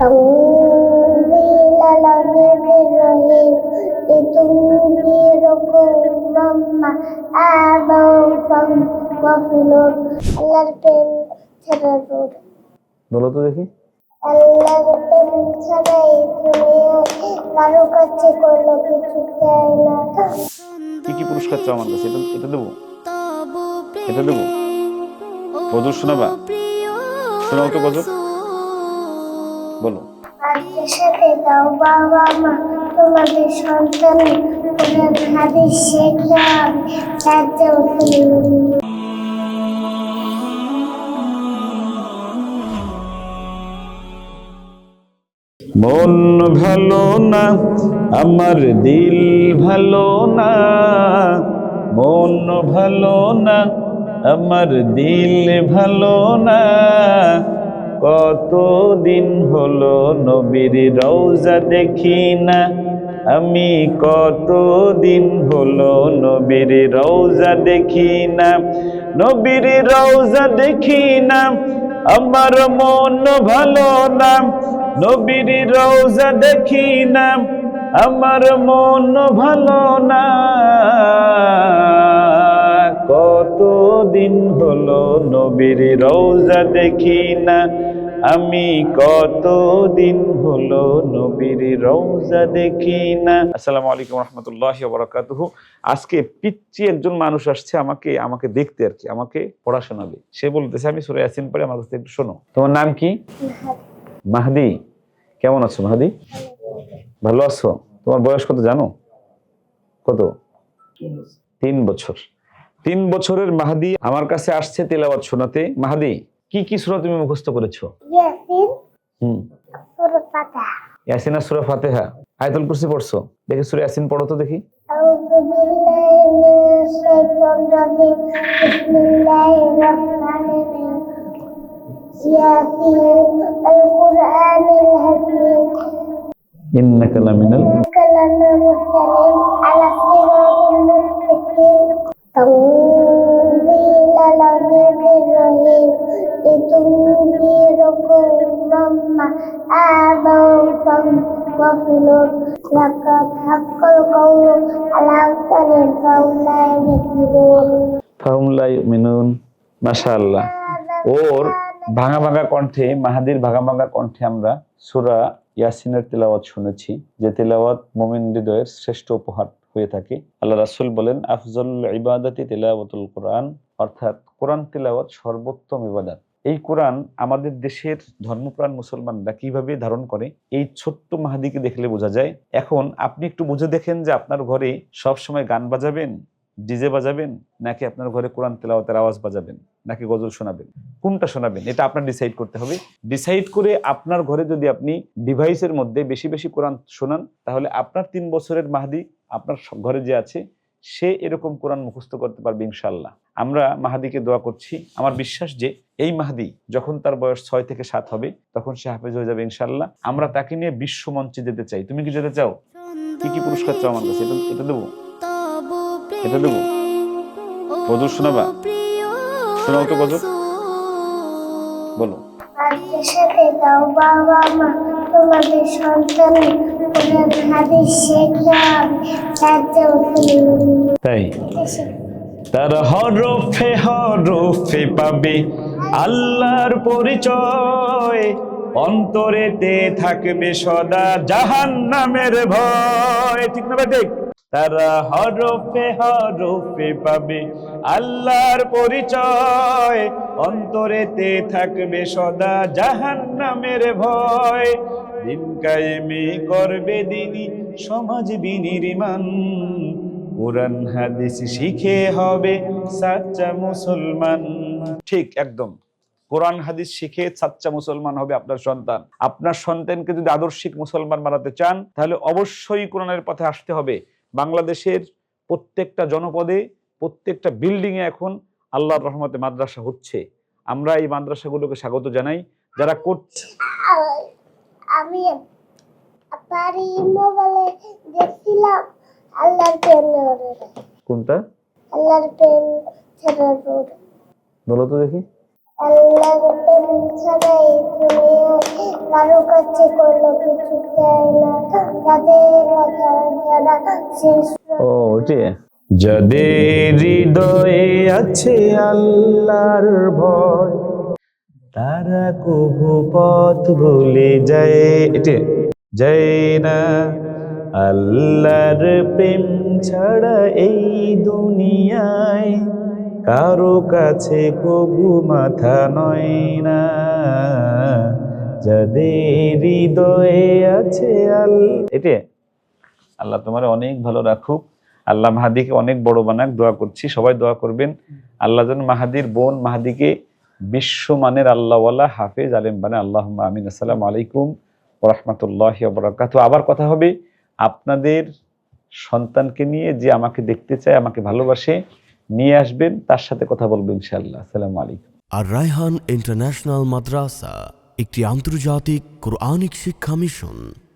تنزيل العزيز الرحيم لتنذر قوما آباءهم وفي الأرض আল্লাহর প্রেম ছাড়া দূর বলো তো দেখি আল্লাহর প্রেম ছাড়া এই দুনিয়ায় কারো কাছে কোনো কিছু চায় না কি কি পুরস্কার চাও আমার কাছে এটা এটা দেবো এটা দেবো গজল শোনাবা শোনাও তো গজল বলো। সাথে দাও বাবা মা তোমাদের সন্তান হাদিস শেখান মন ভালো না আমার দিল ভালো না। মন ভালো না আমার দিল ভালো না। কতদিন হলো নবীর রওজা দেখি না। আমি কতদিন হলো নবীর রওজা দেখি না। নবীর রওজা দেখি না, আমার মন ভালো না। নবীর রওজা দেখি না, আমার মন ভালো না। কতদিন হলো নবীর রওজা দেখি না? আমি কতদিন হলো নবীর রওজা দেখি না? আসসালামু আলাইকুম রহমতুল্লাহ বরাকাতুহু। আজকে পিচ্ছি একজন মানুষ আসছে আমাকে আমাকে দেখতে আর কি আমাকে পড়া শোনাবে সে বলতেছে আমি সুরে আসিন পরে আমার কাছে একটু শোনো। তোমার নাম কি? মাহদি। কেমন আছো মাহদি? ভালো আছো? তোমার বয়স কত জানো? কত? তিন বছর। তিন বছরের মাহাদি আমার কাছে আসছে তেলাওয়াত শোনাতে। মাহাদি কি কি সুরা তুমি মুখস্থ করেছ? হুম। ইয়াসিন আর সুরা ফাতেহা। আয়াতুল কুরসি পড়ছো? দেখি সুরা ইয়াসিন পড়ো তো দেখি। ইন্নাকা লামিনাল কালামুল মুরসালিন قوما آباءهم وفي الأرض لقد حق القول على أكثر فهم لا يؤمنون ফাহুম লা ইউমিনুন মাশাআল্লাহ ওর ভাঙা ভাঙা কণ্ঠে মাহাদির ভাঙা ভাঙা কণ্ঠে আমরা সূরা ইয়াসিনের তেলাওয়াত শুনেছি যে তেলাওয়াত মুমিন হৃদয়ের শ্রেষ্ঠ উপহার হয়ে থাকে আল্লাহ রাসূল বলেন আফজল ইবাদাতি তেলাওয়াতুল কোরআন অর্থাৎ কোরআন তেলাওয়াত সর্বোত্তম ইবাদত এই কোরআন আমাদের দেশের ধর্মপ্রাণ মুসলমানরা কীভাবে ধারণ করে? এই ছোট্ট মাহাদিকে দেখলে বোঝা যায়। এখন আপনি একটু বুঝে দেখেন যে আপনার ঘরে সব সময় গান বাজাবেন, ডিজে বাজাবেন, নাকি আপনার ঘরে কোরআন তেলাওয়াতের আওয়াজ বাজাবেন, নাকি গজল শোনাবেন? কোনটা শোনাবেন? এটা আপনার ডিসাইড করতে হবে। ডিসাইড করে আপনার ঘরে যদি আপনি ডিভাইসের মধ্যে বেশি বেশি কোরআন শোনান, তাহলে আপনার তিন বছরের মাহাদি আপনার ঘরে যে আছে, সে এরকম কোরআন মুখস্থ করতে পারবে ইনশাল্লাহ আমরা মাহাদিকে দোয়া করছি। আমার বিশ্বাস যে এই মাহাদি যখন তার বয়স ছয় থেকে সাত হবে তখন সে হাফেজ হয়ে যাবে ইনশাল্লাহ আমরা তাকে নিয়ে বিশ্ব মঞ্চে যেতে চাই। তুমি কি যেতে চাও? কি কি পুরস্কার চাও আমার কাছে? এটা দেবো। এটা দেবো। শোনাবা। শোনাও তো বলো। আজকের সাথে দাও বাবা মা তোমাদের সন্তান কোরআন হাদিস শেখান তাই? তার হরফে হরফে পাবে। আল্লাহর পরিচয় অন্তরেতে থাকবে সদা জাহান নামের ভয়। ঠিক না ঠিক তারা হরফে হরফে পাবে। আল্লাহর পরিচয় অন্তরেতে থাকবে সদা জাহান নামের ভয়। দিন কায়েমি করবে দিনী সমাজ বিনির্মাণ। কোরআন, হাদিস শিখে হবে সাচ্চা মুসলমান। ঠিক, একদম। কোরআন হাদিস শিখে সাচ্চা মুসলমান হবে আপনার সন্তান। আপনার সন্তানকে যদি আদর্শিক মুসলমান বানাতে চান তাহলে অবশ্যই কোরআনের পথে আসতে হবে। বাংলাদেশের প্রত্যেকটা জনপদে প্রত্যেকটা বিল্ডিং এ এখন আল্লাহর রহমতে মাদ্রাসা হচ্ছে। আমরা এই মাদ্রাসাগুলোকে স্বাগত জানাই। যারা করছে আমি পারি মোবাইলে দেখছিলাম আল্লাহর প্রেম কোনটা? আল্লাহর প্রেম বলো তো দেখি। দুনিয়ায় কারও কাছে কোনো কিছু চায় না। তাদের যারা ও ওটি যাদের হৃদয়ে আছে আল্লাহর ভয় তারা কবু পথ ভুলে যায়। এটি যায় না। আল্লাহর প্রেম ছাড়া এই দুনিয়ায় কারও কাছে কবু মাথা নয় না। যাদের হৃদয়ে আছে আল এটি আল্লাহ তোমার অনেক ভালো রাখুক। আল্লাহ মাহাদিকে অনেক বড় বানাক, দোয়া করছি। সবাই দোয়া করবেন। আল্লাহ যেন মাহাদির বোন, মাহাদিকে বিশ্বমানের আল্লাহওয়ালা, হাফেজ, আলেম বানে আল্লাহ আমিন। আসসালামু আলাইকুম রহমতুল্লাহ বরাকাত আবার কথা হবে আপনাদের সন্তানকে নিয়ে যে আমাকে দেখতে চায়, আমাকে ভালোবাসে। নিয়ে আসবেন, তার সাথে কথা বলবেন ইনশাআল্লাহ। আসসালামু আলাইকুম। আর রায়হান ইন্টারন্যাশনাল মাদ্রাসা, একটি আন্তর্জাতিক কোরআনিক শিক্ষা মিশন।